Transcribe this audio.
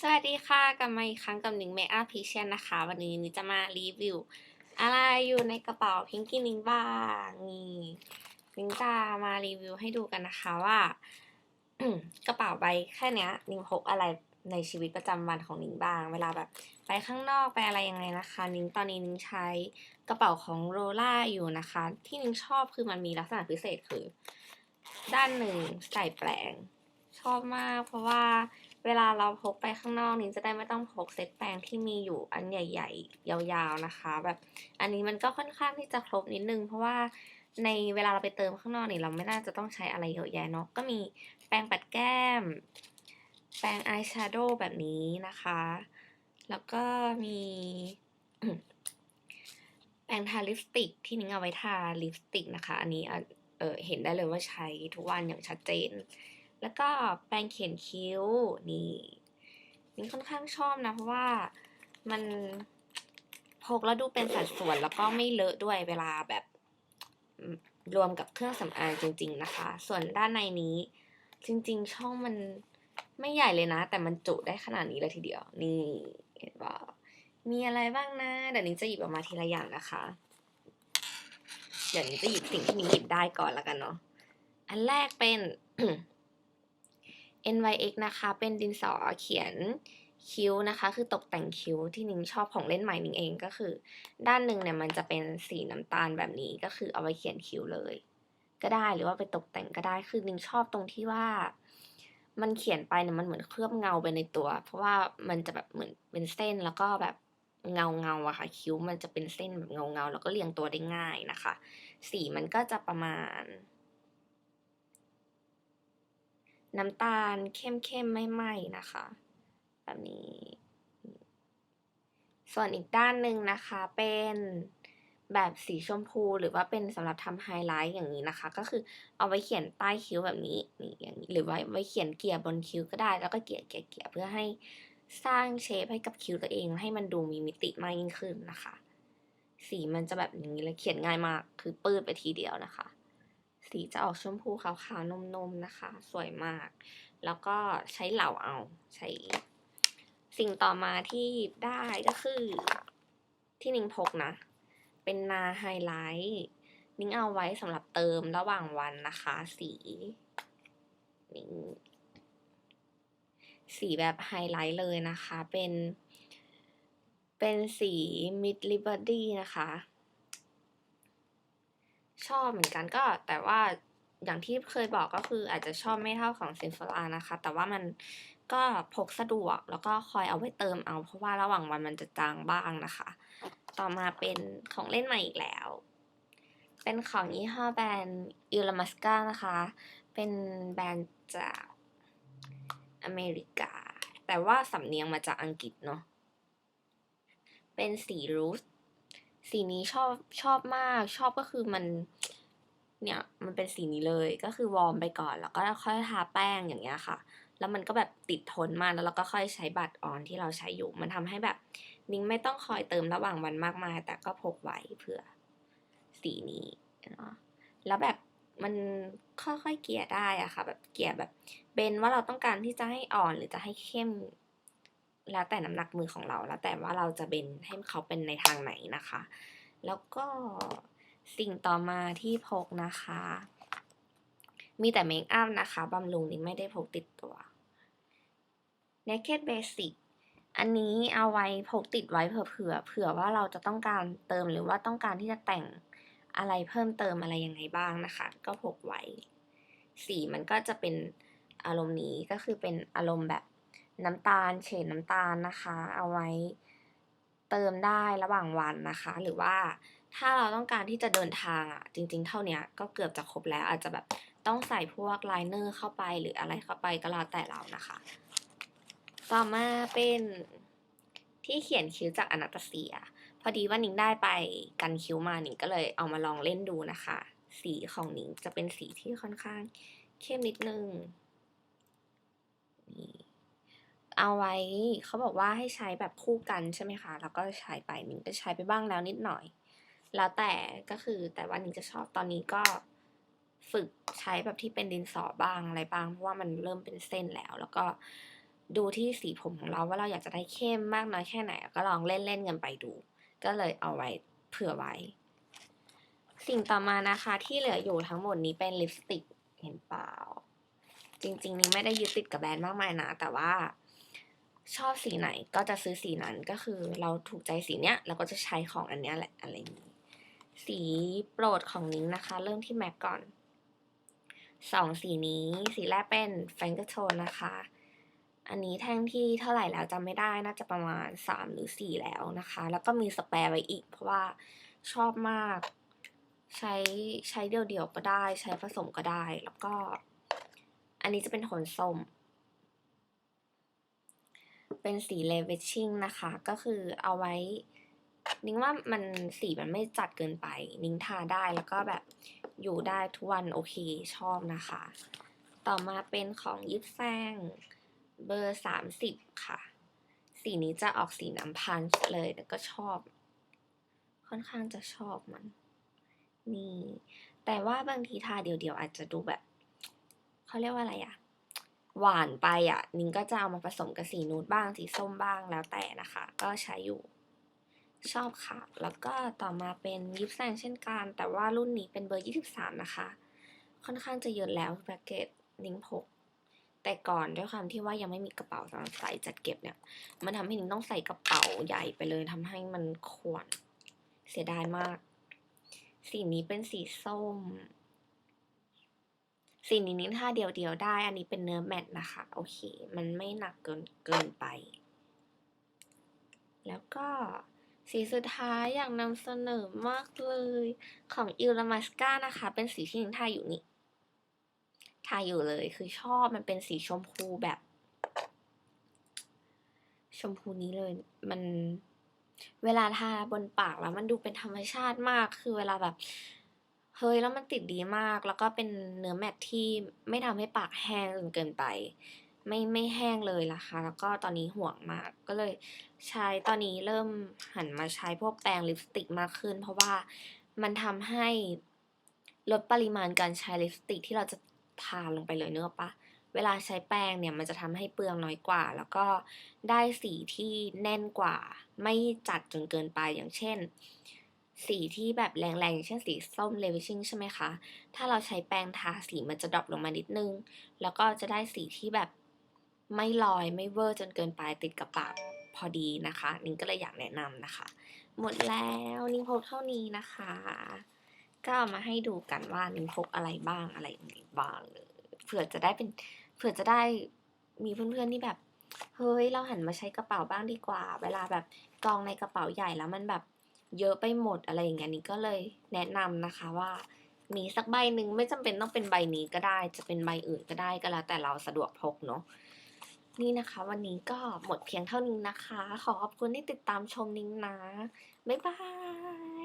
สวัสดีค่ะกลับมาอีกครั้งกับหนิงเมคอัพพิเชียนนะคะ วันนี้นิงจะมารีวิว อะไรอยู่ในกระเป๋าพิงกี้นิงบ้างนี่นิงจะมารีวิวให้ดูกันนะคะว่ากระเป๋าใบแค่เนี้ยนิงพกอะไรในชีวิตประจำวันของนิงบ้าง เวลาแบบไปข้างนอกไปอะไรยังไงนะคะ นิงตอนนี้นิงใช้กระเป๋าของโรล่าอยู่นะคะ ที่นิงชอบคือมันมีลักษณะพิเศษคือ ด้านหนึ่งใส่แปลง ชอบมากเพราะว่า เวลาเราพกไปข้างนอกนิงจะได้ไม่ต้องพกเซตแปรงที่มีอยู่อันใหญ่ ๆ ยาวๆนะคะ แบบอันนี้มันก็ค่อนข้างที่จะครบนิดนึง เพราะว่าในเวลาเราไปเติมข้างนอกนี่เราไม่น่าจะต้องใช้อะไรเยอะแยะเนาะก็มีแปรงปัดแก้ม แปรงอายแชโดว์แบบนี้นะคะ แล้วก็มีแปรงทาลิปสติกที่นิ้งเอาไว้ทาลิปสติกนะคะ อันนี้เออเห็นได้เลยว่าใช้ทุกวันอย่างชัดเจน แล้วก็แปรงเขียนคิ้วนี่นิ้งค่อนข้างชอบนะ เพราะว่ามันพกแล้วดูเป็นสัดส่วนแล้วก็ไม่เลอะด้วยเวลาแบบรวมกับเครื่องสำอางจริง ๆนะคะ ส่วนด้านในนี้ จริง ๆ ช่องมันไม่ใหญ่เลยนะ แต่มันจุได้ขนาดนี้เลยทีเดียว นี่เห็นว่ามีอะไรบ้างนะเดี๋ยวนิ้จะหยิบออกมาทีละอย่างนะคะ เดี๋ยวนิ้จะหยิบสิ่งที่นิ้งหยิบได้ก่อนแล้วกันเนาะอันแรกเป็น NYX นะคะ เป็นดินสอเขียนคิ้วนะคะ คือตกแต่งคิ้วที่นิ้งชอบของเล่นใหม่นิ้งเองก็คือ ด้านหนึ่งเนี่ยมันจะเป็นสีน้ำตาลแบบนี้ก็คือเอาไว้เขียนคิ้วเลย ก็ได้หรือว่าไปตกแต่งก็ได้คือนิ้งชอบตรงที่ว่า มันเขียนไปเนี่ยมันเหมือนเคลือบเงาไปในตัว เพราะว่ามันจะแบบเหมือนเป็นเส้นแล้วก็แบบเงาเงาอะค่ะคิ้วมันจะเป็นเส้นแบบเงาเงาแล้วก็เรียงตัวได้ง่ายนะคะ สีมันก็จะประมาณ น้ำตาลเข้มๆไม่ไหม้นะคะ แบบนี้ ส่วนอีกด้านหนึ่งนะคะเป็นแบบสีชมพูหรือว่าเป็นสำหรับทำไฮไลท์อย่างนี้นะคะ ก็คือเอาไว้เขียนใต้คิ้วแบบนี้นี่อย่างนี้หรือว่าไว้เขียนเกลี่ยบนคิ้วก็ได้ แล้วก็เกลี่ยเกี่ยเกี่ยเพื่อให้สร้างเชฟให้กับคิ้วตัวเอง ให้มันดูมีมิติมากยิ่งขึ้นนะคะ สีมันจะแบบนี้เลยเขียนง่ายมากคือปื้ดไปทีเดียวนะคะ สีจะออกชมพูขาวๆ นมๆนะคะ สวยมาก แล้วก็ใช้เหล่าเอาใช้ สิ่งต่อมาที่ได้ก็คือที่นิ้งพกนะ เป็นนาไฮไลท์นิ้งเอาไว้สำหรับเติมระหว่างวันนะคะ สีนิ้งสีแบบไฮไลท์เลยนะคะ เป็น เป็นสี Mid Liberty นะคะ ชอบเหมือนกันก็แต่ว่าอย่างที่เคยบอกก็คืออาจจะชอบไม่เท่าของเซนฟลานะคะ แต่ว่ามันก็พกสะดวกแล้วก็คอยเอาไว้เติมเอา เพราะว่าระหว่างวันมันจะจางบ้างนะคะ ต่อมาเป็นของเล่นใหม่อีกแล้ว เป็นของยี่ห้อแบรนด์อิลมัสกานะคะ เป็นแบรนด์จากอเมริกา แต่ว่าสำเนียงมาจากอังกฤษเนาะเป็นสีรูส สีนี้ชอบชอบมากชอบก็คือมัน เนี่ยมันเป็นสีนี้เลยก็คือวอร์มไปก่อน แล้วก็ค่อยทาแป้งอย่างเงี้ยค่ะ แล้วมันก็แบบติดทนมากแล้วเราก็ค่อยใช้บัตรออนที่เราใช้อยู่ มันทำให้แบบนิ้งไม่ต้องคอยเติมระหว่างวันมากมาย แต่ก็พกไว้เผื่อสีนี้เนาะแล้วแบบมันค่อยๆเกลี่ยได้อะค่ะ แบบเกลี่ยแบบเบนว่าเราต้องการที่จะให้อ่อนหรือจะให้เข้ม แล้วแต่น้ำหนักมือของเรา แล้วแต่ว่าเราจะเบนให้เขาเป็นในทางไหนนะคะ แล้วก็สิ่งต่อมาที่พกนะคะ มีแต่เมคอัพนะคะบำรุงนี่ไม่ได้พกติดตัว Naked Basic อันนี้เอาไว้พกติดไว้เผื่อเผื่อว่าเราจะต้องการเติมหรือว่าต้องการที่จะแต่งอะไรเพิ่มเติมอะไรยังไงบ้างนะคะ ก็พกไว้ สีมันก็จะเป็นอารมณ์นี้ก็คือเป็นอารมณ์แบบ น้ำตาลเฉดน้ำตาลนะคะ เอาไว้เติมได้ระหว่างวันนะคะ หรือว่าถ้าเราต้องการที่จะเดินทางอะ จริง ๆ เท่านี้ก็เกือบจะครบแล้ว อาจจะแบบต้องใส่พวกไลเนอร์เข้าไปหรืออะไรเข้าไปก็แล้วแต่เรานะคะ ต่อมาเป็นที่เขียนคิ้วจากอนาตาเซีย พอดีว่านิงได้ไปกันคิ้วมานิงก็เลยเอามาลองเล่นดูนะคะ สีของนิงจะเป็นสีที่ค่อนข้างเข้มนิดนึง เอาไว้ เขาบอกว่าให้ใช้แบบคู่กันใช่ไหมคะแล้วก็ใช้ไปนิ้งก็ใช้ไปบ้างแล้วนิดหน่อย แล้วแต่ก็คือแต่ว่านิ้งจะชอบตอนนี้ก็ฝึกใช้แบบที่เป็นดินสอบ้างอะไรบ้างเพราะว่ามันเริ่มเป็นเส้นแล้ว แล้วก็ดูที่สีผมของเราว่าเราอยากจะได้เข้มมากน้อยแค่ไหน ก็ลองเล่นๆกันไปดู ก็เลยเอาไว้เผื่อไว้ สิ่งต่อมานะคะที่เหลืออยู่ทั้งหมดนี้เป็นลิปสติกเห็นเปล่า จริงๆนี้ไม่ได้ยึดติดกับแบรนด์มากมายนะ แต่ว่า ชอบสีไหนก็จะซื้อสีนั้นก็คือเราถูกใจสีเนี้ยเราก็จะใช้ของอันเนี้ยแหละอะไรอย่างนี้ สีโปรดของนิ้งนะคะ เริ่มที่แม็กก่อนสองสีนี้ สีแรกเป็นแฟงเกอร์โทนนะคะ อันนี้แท่งที่เท่าไหร่แล้วจำไม่ได้น่าจะประมาณสามหรือสี่แล้วนะคะ แล้วก็มีสแปร์ไว้อีก เพราะว่าชอบมาก ใช้ใช้เดี่ยวๆก็ได้ ใช้ผสมก็ได้ แล้วก็ อันนี้จะเป็นโทนส้ม เป็นสีเลเวชชิ่งนะคะ ก็คือเอาไว้ นิ้งว่ามันสีมันไม่จัดเกินไป นิ้งทาได้แล้วก็แบบอยู่ได้ทุกวันโอเคชอบนะคะ ต่อมาเป็นของยิปแซงเบอร์สามสิบค่ะ สีนี้จะออกสีน้ำพันเลยแต่ก็ชอบ ค่อนข้างจะชอบมัน นี่ แต่ว่าบางทีทาเดียวๆอาจจะดูแบบ เขาเรียกว่าอะไรอะ หวานไปอะนิ้งก็จะเอามาผสมกับสีนูดบ้างสีส้มบ้างแล้วแต่นะคะ ก็ใช้อยู่ชอบค่ะ แล้วก็ต่อมาเป็นยิปแซงเช่นกัน แต่ว่ารุ่นนี้เป็นเบอร์ 23 นะคะ ค่อนข้างจะเยอะแล้วแพ็กเกจนิ้งพก แต่ก่อนด้วยความที่ว่ายังไม่มีกระเป๋าสำหรับใส่จัดเก็บเนี่ย มันทำให้นิ้งต้องใส่กระเป๋าใหญ่ไปเลยทำให้มันควรเสียดายมาก สีนี้เป็นสีส้ม สีนี้นิ้งท่าเดียวๆได้ อันนี้เป็นเนื้อแมตต์นะคะ โอเค มันไม่หนักเกินเกินไป แล้วก็สีสุดท้ายอยากนำเสนอมากเลยของอิลลามัสกานะคะ เป็นสีที่นิ้งทาอยู่นี่ทาอยู่เลยคือชอบมันเป็นสีชมพูแบบ ชมพูนี้เลยมันเวลาทาบนปากแล้วมันดูเป็นธรรมชาติมากคือเวลาแบบ เฮ้ยแล้วมันติดดีมาก แล้วก็เป็นเนื้อแมตต์ที่ไม่ทำให้ปากแห้งจนเกินไป ไม่ไม่แห้งเลยนะคะ แล้วก็ตอนนี้ห่วงมากก็เลยใช้ตอนนี้เริ่มหันมาใช้พวกแปรงลิปสติกมากขึ้น เพราะว่ามันทำให้ลดปริมาณการใช้ลิปสติกที่เราจะทาลงไปเลยเนื้อปะเวลาใช้แป้งเนี่ยมันจะทำให้เปลืองน้อยกว่า แล้วก็ได้สีที่แน่นกว่า ไม่จัดจนเกินไปอย่างเช่น สีที่แบบแรงๆอย่างเช่นสีส้มเลเวิชิ่งใช่ไหมคะ ถ้าเราใช้แป้งทาสีมันจะดรอปลงมานิดนึง แล้วก็จะได้สีที่แบบไม่ลอยไม่เวอร์จนเกินไปติดกับปากพอดีนะคะ นิ้งก็เลยอยากแนะนำนะคะ หมดแล้วนิ้งพกเท่านี้นะคะ ก็เอามาให้ดูกันว่านิ้งพกอะไรบ้างอะไรอย่างไรบ้างเลยเผื่อจะได้เป็นเผื่อจะได้มีเพื่อนๆที่แบบ เฮ้ยเราหันมาใช้กระเป๋าบ้างดีกว่า เวลาแบบกองในกระเป๋าใหญ่แล้วมันแบบ เยอะไปหมดอะไรอย่างเงี้ยนี่ก็เลยแนะนำนะคะว่า มีสักใบหนึ่งไม่จำเป็นต้องเป็นใบนี้ก็ได้ จะเป็นใบอื่นก็ได้ก็แล้วแต่เราสะดวกพกเนาะนี่นะคะ วันนี้ก็หมดเพียงเท่านี้นะคะ ขอขอบคุณที่ติดตามชมนิ้งนะ บ๊ายบาย